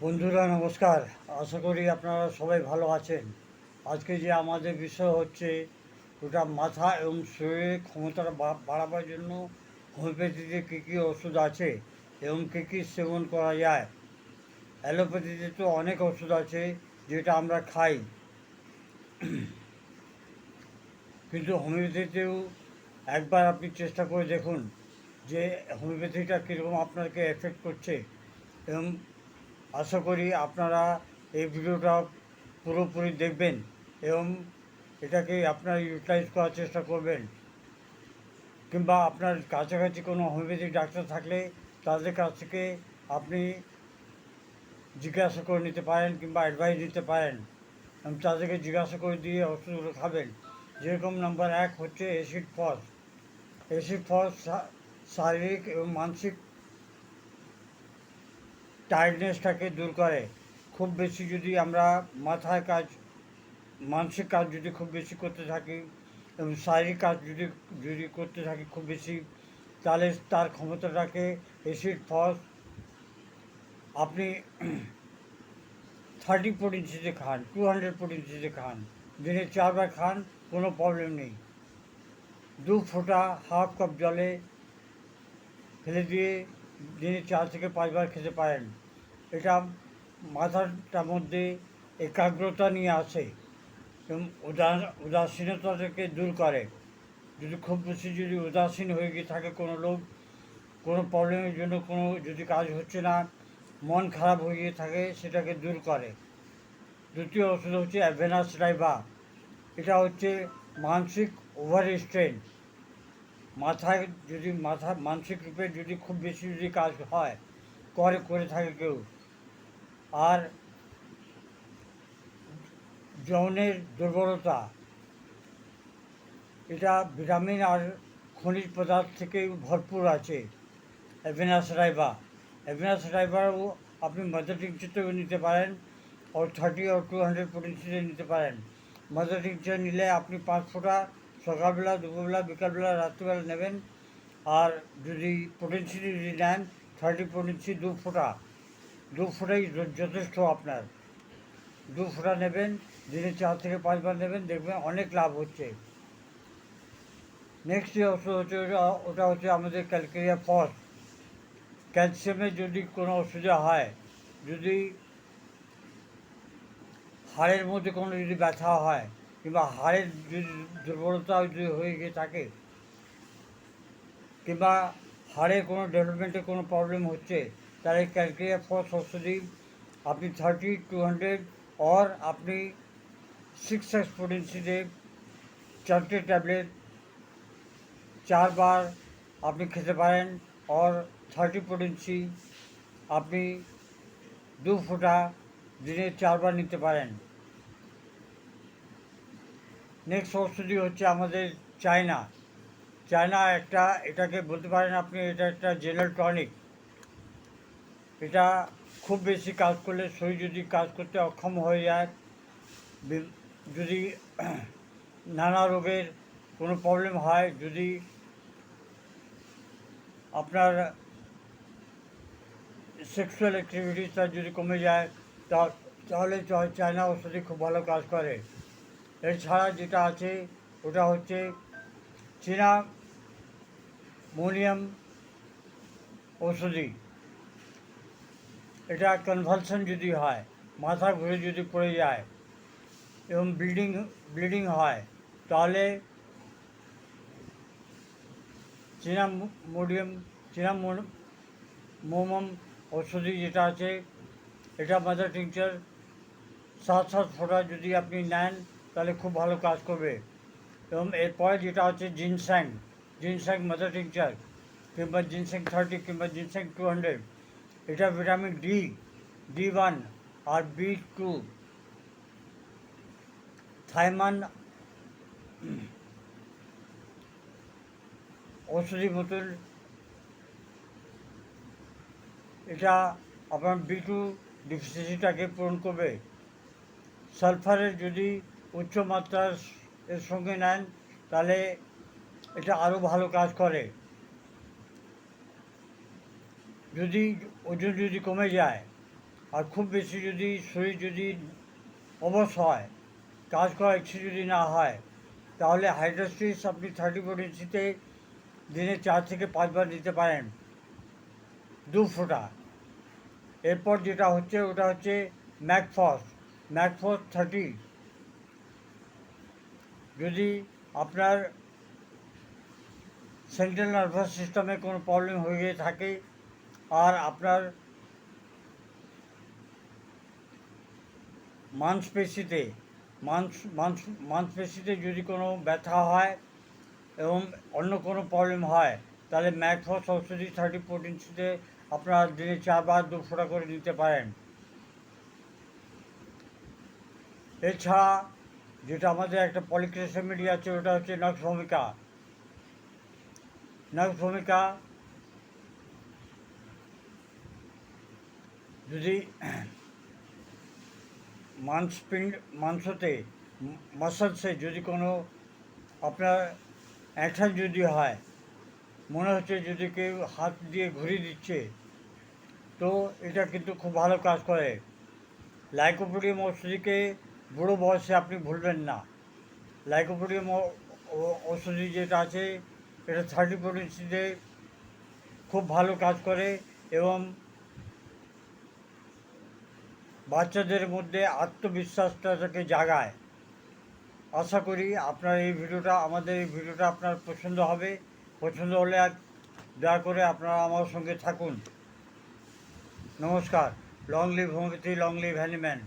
বন্ধুরা, নমস্কার। আশা করি আপনারা সবাই ভালো আছেন। আজকে যে আমাদের বিষয় হচ্ছে, ওটা মাথা এবং শরীরের ক্ষমতা বাড়াবার জন্য হোমিওপ্যাথিতে কী কী ওষুধ আছে এবং কী কী সেবন করা যায়। অ্যালোপ্যাথিতে তো অনেক ওষুধ আছে যেটা আমরা খাই। কিন্তু হোমিওপ্যাথিতেও একবার আপনি চেষ্টা করে দেখুন যে হোমিওপ্যাথিটা কীরকম আপনাকে এফেক্ট করছে এবং আশা করি আপনারা এই ভিডিওটা পুরোপুরি দেখবেন এবং এটাকে আপনারা ইউটিলাইজ করার চেষ্টা করবেন। কিংবা আপনার কাছাকাছি কোনো হোমিওপ্যাথিক ডাক্তার থাকলে তাদের কাছ থেকে আপনি জিজ্ঞাসা করে নিতে পারেন কিংবা অ্যাডভাইস নিতে পারেন। এবং তাদেরকে জিজ্ঞাসা করে দিয়ে ওষুধগুলো খাবেন। যেরকম নাম্বার এক হচ্ছে অ্যাসিড ফস অ্যাসিড ফস শারীরিক এবং মানসিক টায়ার্ডনেসটাকে দূর করে। খুব বেশি যদি আমরা মাথায় কাজ, মানসিক কাজ যদি খুব বেশি করতে থাকি এবং শারীরিক কাজ যদি যদি করতে থাকি খুব বেশি, তাহলে তার ক্ষমতাটাকে অ্যাসিড ফস আপনি থার্টি ইঞ্চিতে খান টু হান্ড্রেড ইঞ্চিতে খান, দিনে চারবার খান, কোনো প্রবলেম নেই। দু ফোঁটা হাফ কাপ জলে ফেলে দিয়ে দিনে চার থেকে পাঁচবার খেতে পারেন। এটা মাথাটার মধ্যে একাগ্রতা নিয়ে আসে এবং উদাস উদাসীনতাটাকে দূর করে। যদি খুব বেশি যদি উদাসীন হয়ে গিয়ে থাকে কোনো লোক, কোনো প্রবলেমের জন্য কোনো যদি কাজ হচ্ছে না, মন খারাপ হয়ে গিয়ে থাকে, সেটাকে দূর করে। দ্বিতীয় ওষুধ হচ্ছে অ্যাভেনাস রাইবা। এটা হচ্ছে মানসিক ওভার স্ট্রেন মাথায় যদি মাথা, মানসিক রূপে যদি খুব বেশি যদি কাজ হয়, করে করে থাকে কেউ। আর যৌনের দুর্বলতা, এটা ভিটামিন আর খনিজ পদার্থ থেকে ভরপুর আছে। অ্যাভেনাস রাইবা, অ্যাভেনাস রাইবারও আপনি মাদার টিংচারতেও নিতে পারেন, ও থার্টি ও টু হান্ড্রেড পোটেন্সিতে নিতে পারেন। মাদার টিংচার নিলে আপনি পাঁচ ফোঁটা সকালবেলা, দুপুরবেলা, বিকালবেলা, রাত্রিবেলা নেবেন। আর যদি পোটেন্সি যদি নেন থার্টি পোটেন্সি দু ফোঁটা। দু ফোঁটাই যথেষ্ট আপনার। দু ফোঁটা নেবেন, দিনে চার থেকে পাঁচবার নেবেন, দেখবেন অনেক লাভ হচ্ছে। নেক্সট যে ওষুধ হচ্ছে, ওটা- হচ্ছে আমাদের ক্যালকেরিয়া ফস ক্যালসিয়ামের যদি কোনো অসুবিধা হয়, যদি হাড়ের মধ্যে কোনো যদি ব্যথা হয় কিংবা হাড়ের দুর্বলতা যদি হয়ে গিয়ে থাকে, কিংবা হাড়ের কোনো ডেভেলপমেন্টে কোনো প্রবলেম হচ্ছে, তাহলে ক্যালকেরিয়া ফস ওষুধই আপনি থার্টি টু হান্ড্রেড অর আপনি সিক্স এক্স পোটেন্সিতে চারটে ট্যাবলেট চারবার আপনি খেতে পারেন অর থার্টি পোটেন্সি আপনি দু ফোঁটা দিনে চারবার নিতে পারেন। নেক্সট ওষুধই হচ্ছে আমাদের চায়না চায়না একটা, এটাকে বলতে পারেন আপনি, এটা একটা জেনারেল টনিক এটা খুব বেশি কাজ করলে শরীর যদি কাজ করতে অক্ষম হয়ে যায় যদি নানা রোগের কোনো প্রবলেম হয়, যদি আপনার সেক্সুয়াল অ্যাক্টিভিটিসটা যদি কমে যায় তাহলে চায়না ওষুধই খুব ভালো কাজ করে। এছাড়া যেটা আছে, ওটা হচ্ছে চীনা মোনিয়াম ওষুধি এটা কনভালশন যদি হয় মাথা ঘুরে যদি পড়ে যায় এবং ব্লিডিং ব্লিডিং হয়, তাহলে চীনা মোডিয়াম চীনা মোমম ওষুধি যেটা আছে, এটা মাদার টিংচার সাত সাত ফোঁটা যদি আপনি নেন তাহলে খুব ভালো কাজ করবে। এবং এরপরে যেটা হচ্ছে জিনস্যাং জিনস্যাং মাদার টিংচার কিংবা জিনস্যাং থার্টি কিংবা জিনস্যাং টু হান্ড্রেড এটা ভিটামিন ডি ডি ওয়ান আর বি টু থাইমান ওষুধি বোতল, এটা আপনার বি টু ডিফিসিয়েন্সিটাকে পূরণ করবে। সালফারের যদি উচ্চ মাত্রার এর সঙ্গে নেন, তাহলে এটা আরও ভালো কাজ করে। যদি ওজন যদি কমে যায়, আর খুব বেশি যদি শরীর যদি অবশ হয়, কাজ করা ইচ্ছে যদি না হয়, তাহলে হাইড্রোস্টিস আপনি থার্টি ফোর ইঞ্চিতে দিনে চার থেকে পাঁচবার নিতে পারেন, দু ফোঁটা। এরপর যেটা হচ্ছে, ওটা হচ্ছে ম্যাকফস। ম্যাকফস থার্টি যদি আপনার সেন্ট্রাল নার্ভাস সিস্টেমে কোনো প্রবলেম হয়ে থাকে আর আপনার মাংসপেশিতে মাংস মাংস মাংসপেশিতে যদি কোনো ব্যথা হয় এবং অন্য কোনো প্রবলেম হয়, তাহলে ম্যাকফস ঔষধি থার্টি ফোরটিনসিতে আপনারা দিনে চারবার দু ফোঁটা করে নিতে পারেন। এছাড়া যেটা আমাদের একটা পলিক্রেসেমিডি আছে, ওটা হচ্ছে নক্স ভূমিকা। নক্স ভূমিকা যদি মাংসপিণ্ড মাংসতে, মাসলসে যদি কোনো আপনার অ্যাকশন যদি হয়, মনে হচ্ছে যদি কেউ হাত দিয়ে ঘুরিয়ে দিচ্ছে, তো এটা কিন্তু খুব ভালো কাজ করে। লাইকোপোডিয়াম ওষুধিকে বুড়ো বয়সে আপনি ভুলবেন না। লাইকোপোডিয়াম ওষুধি যেটা আছে, এটা থার্টি পোটেন্সিতে খুব ভালো কাজ করে এবং বাচ্চাদের মধ্যে আত্মবিশ্বাসটাকে জাগায়। আশা করি আপনার এই ভিডিওটা, আমাদের এই ভিডিওটা আপনার পছন্দ হবে। পছন্দ হলে দয়া করে আপনারা আমার সঙ্গে থাকুন। নমস্কার। Long live homeopathy long live Hahnemann